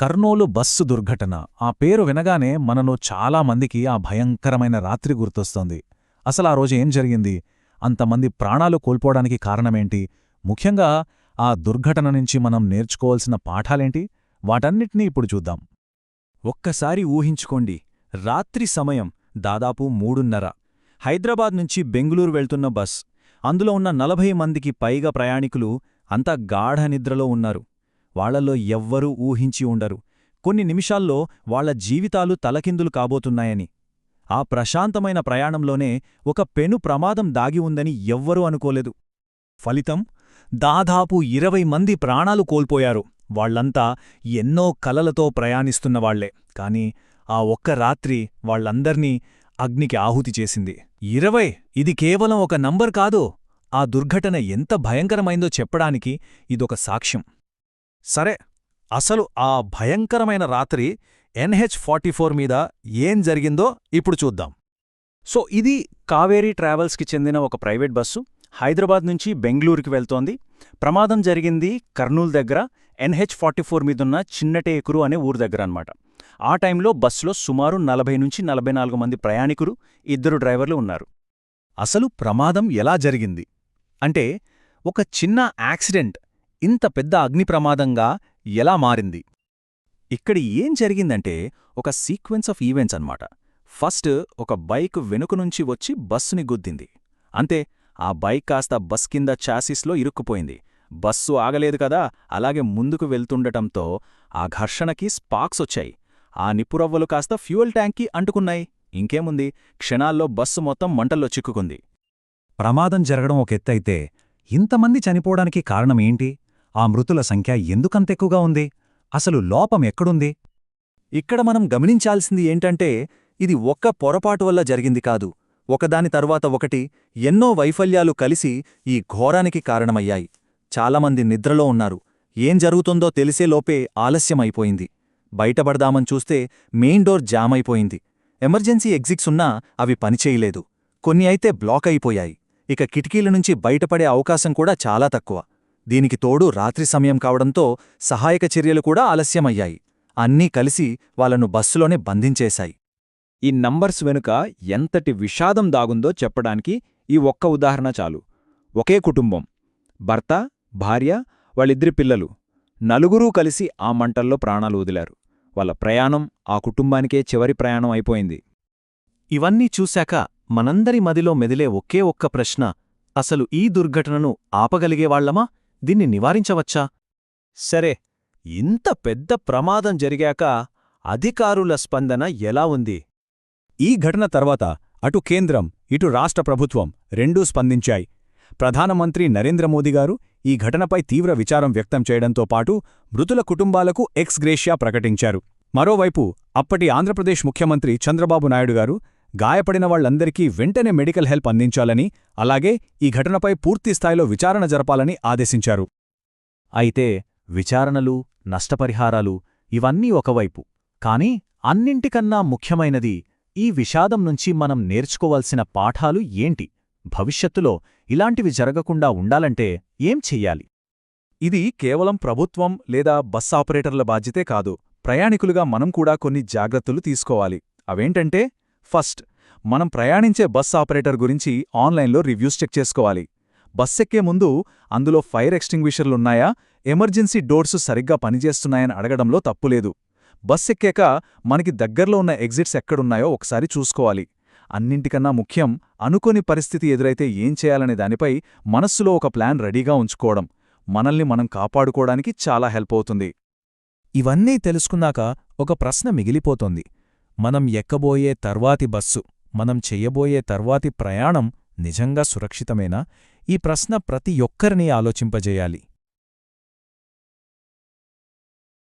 Kurnool bus దుర్ఘటన. ఆ పేరు వినగానే మనలో చాలామందికి ఆ భయంకరమైన రాత్రి గుర్తొస్తోంది. అసలు ఆ రోజు ఏం జరిగింది? అంతమంది ప్రాణాలు కోల్పోవడానికి కారణమేంటి? ముఖ్యంగా ఆ దుర్ఘటన నుంచి మనం నేర్చుకోవాల్సిన పాఠాలేంటి? వాటన్నిటినీ ఇప్పుడు చూద్దాం. ఒక్కసారి ఊహించుకోండి. రాత్రి సమయం దాదాపు మూడున్నర. హైదరాబాద్ నుంచి బెంగుళూరు వెళ్తున్న బస్. అందులో ఉన్న నలభై మందికి పైగా ప్రయాణికులు అంతా గాఢ నిద్రలో ఉన్నారు. వాళ్ళలో ఎవ్వరూ ఊహించి ఉండరు. కొన్ని నిమిషాల్లో వాళ్ళ జీవితాలు తలకిందులు కాబోతున్నాయని. ఆ ప్రశాంతమైన ప్రయాణంలోనే ఒక పెను ప్రమాదం దాగి ఉందని ఎవ్వరూ అనుకోలేదు. ఫలితం? దాదాపు ఇరవై మంది ప్రాణాలు కోల్పోయారు. వాళ్ళంతా ఎన్నో కలలతో ప్రయాణిస్తున్నవాళ్ళే కాని ఆ ఒక్క రాత్రి వాళ్ళందర్నీ అగ్నికి ఆహుతి చేసింది. ఇరవై! ఇది కేవలం ఒక నంబర్ కాదు. ఆ దుర్ఘటన ఎంత భయంకరమైందో చెప్పడానికి ఇదొక సాక్ష్యం. సరే అసలు ఆ భయంకరమైన రాత్రి ఎన్హెచ్ ఫార్టీ ఫోర్ మీద ఏం జరిగిందో ఇప్పుడు చూద్దాం. సో ఇది కావేరీ ట్రావెల్స్కి చెందిన ఒక ప్రైవేట్ బస్సు. హైదరాబాద్ నుంచి బెంగళూరుకి వెళ్తోంది. ప్రమాదం జరిగింది కర్నూలు దగ్గర ఎన్హెచ్ ఫార్టీ ఫోర్ మీదున్న చిన్నటేకురు అనే ఊరు దగ్గర అన్నమాట. ఆ టైంలో బస్సులో సుమారు నలభై నుంచి నలభై నాలుగు మంది ప్రయాణికులు ఇద్దరు డ్రైవర్లు ఉన్నారు. అసలు ప్రమాదం ఎలా జరిగింది? అంటే ఒక చిన్న యాక్సిడెంట్ ఇంత పెద్ద అగ్ని ప్రమాదంగా ఎలా మారింది? ఇక్కడ ఏం జరిగిందంటే ఒక సీక్వెన్స్ ఆఫ్ ఈవెంట్స్ అన్నమాట. ఫస్ట్ ఒక బైక్ వెనుక నుంచి వచ్చి బస్సుని గుద్దింది. అంతే ఆ బైక్ కాస్త బస్ కింద చాసిస్లో ఇరుక్కుపోయింది. బస్సు ఆగలేదు కదా అలాగే ముందుకు వెళ్తుండటంతో ఆ ఘర్షణకి స్పాక్స్ వచ్చాయి. ఆ నిప్పురవ్వలు కాస్త ఫ్యూయల్ ట్యాంక్కి అంటుకున్నాయి. ఇంకేముంది క్షణాల్లో బస్సు మొత్తం మంటల్లో చిక్కుకుంది. ప్రమాదం జరగడం ఒక ఎత్తైతే ఇంతమంది చనిపోవడానికి కారణమేంటి ఆ మృతుల సంఖ్య ఎందుకంతెక్కువగా ఉంది? అసలు లోపం ఎక్కడుంది? ఇక్కడ మనం గమనించాల్సింది ఏంటంటే ఇది ఒక్క పొరపాటు వల్ల జరిగింది కాదు. ఒకదాని తరువాత ఒకటి ఎన్నో వైఫల్యాలు కలిసి ఈ ఘోరానికి కారణమయ్యాయి. చాలామంది నిద్రలో ఉన్నారు. ఏం జరుగుతుందో తెలిసేలోపే ఆలస్యమైపోయింది. బయటపడదామని చూస్తే మెయిన్ డోర్ జామ్ అయిపోయింది ఎమర్జెన్సీ ఎగ్జిట్స్ ఉన్నా అవి పనిచేయలేదు. కొన్ని అయితే బ్లాక్ అయిపోయాయి. ఇక కిటికీల నుంచి బయటపడే అవకాశం కూడా చాలా తక్కువ. దీనికి తోడు రాత్రి సమయం కావడంతో సహాయక చర్యలు కూడా ఆలస్యమయ్యాయి. అన్నీ కలిసి వాళ్ళను బస్సులోనే బంధించేశాయి. ఈ నంబర్స్ వెనుక ఎంతటి విషాదం దాగుందో చెప్పడానికి ఈ ఒక్క ఉదాహరణ చాలు. ఒకే కుటుంబం. భర్త భార్య వాళ్ళిద్దరి పిల్లలు. నలుగురూ కలిసి ఆ మంటల్లో ప్రాణాలు వదిలారు. వాళ్ళ ప్రయాణం ఆ కుటుంబానికే చివరి ప్రయాణం అయిపోయింది. ఇవన్నీ చూశాక మనందరి మదిలో మెదిలే ఒకే ఒక్క ప్రశ్న అసలు ఈ దుర్ఘటనను ఆపగలిగేవాళ్ళమా దీన్ని నివారించవచ్చా? సరే ఇంత పెద్ద ప్రమాదం జరిగాక అధికారుల స్పందన ఎలా ఉంది? ఈ ఘటన తర్వాత అటు కేంద్రం ఇటు రాష్ట్ర ప్రభుత్వం రెండూ స్పందించాయి. ప్రధానమంత్రి నరేంద్ర మోదీ గారు ఈ ఘటనపై తీవ్ర విచారం వ్యక్తం చేయడంతో పాటు మృతుల కుటుంబాలకు ఎక్స్ గ్రేషియా ప్రకటించారు. మరోవైపు అప్పటి ఆంధ్రప్రదేశ్ ముఖ్యమంత్రి చంద్రబాబు నాయుడు గారు గాయపడిన వాళ్ళందరికీ వెంటనే మెడికల్ హెల్ప్ అందించాలని అలాగే ఈ ఘటనపై పూర్తిస్థాయిలో విచారణ జరపాలని ఆదేశించారు. అయితే విచారణలు నష్టపరిహారాలు ఇవన్నీ ఒకవైపు. కాని అన్నింటికన్నా ముఖ్యమైనది ఈ విషాదం నుంచి మనం నేర్చుకోవాల్సిన పాఠాలు ఏంటి? భవిష్యత్తులో ఇలాంటివి జరగకుండా ఉండాలంటే ఏం చెయ్యాలి? ఇది కేవలం ప్రభుత్వం లేదా బస్ ఆపరేటర్ల బాధ్యతే కాదు. ప్రయాణికులుగా మనం కూడా కొన్ని జాగ్రత్తలు తీసుకోవాలి. అవేంటంటే ఫస్ట్. మనం ప్రయాణించే బస్ ఆపరేటర్ గురించి ఆన్లైన్లో రివ్యూస్ చెక్ చేసుకోవాలి. బస్ ఎక్కే ముందు అందులో ఫైర్ ఎక్స్టింగ్విషర్లున్నాయా ఎమర్జెన్సీ డోర్సు సరిగ్గా పనిచేస్తున్నాయని అడగడంలో తప్పులేదు బస్ ఎక్కాక మనకి దగ్గర్లో ఉన్న ఎగ్జిట్స్ ఎక్కడున్నాయో ఒకసారి చూసుకోవాలి. అన్నింటికన్నా ముఖ్యం అనుకోని పరిస్థితి ఎదురైతే ఏం చేయాలనే దానిపై మనస్సులో ఒక ప్లాన్ రెడీగా ఉంచుకోవడం. మనల్ని మనం కాపాడుకోవడానికి చాలా హెల్ప్ అవుతుంది. ఇవన్నీ తెలుసుకున్నాక ఒక ప్రశ్న మిగిలిపోతోంది. మనం ఎక్కబోయే తర్వాతి బస్సు మనం చెయ్యబోయే తర్వాతి ప్రయాణం నిజంగా సురక్షితమేనా? ఈ ప్రశ్న ప్రతి ఒక్కరినీ ఆలోచింపజేయాలి.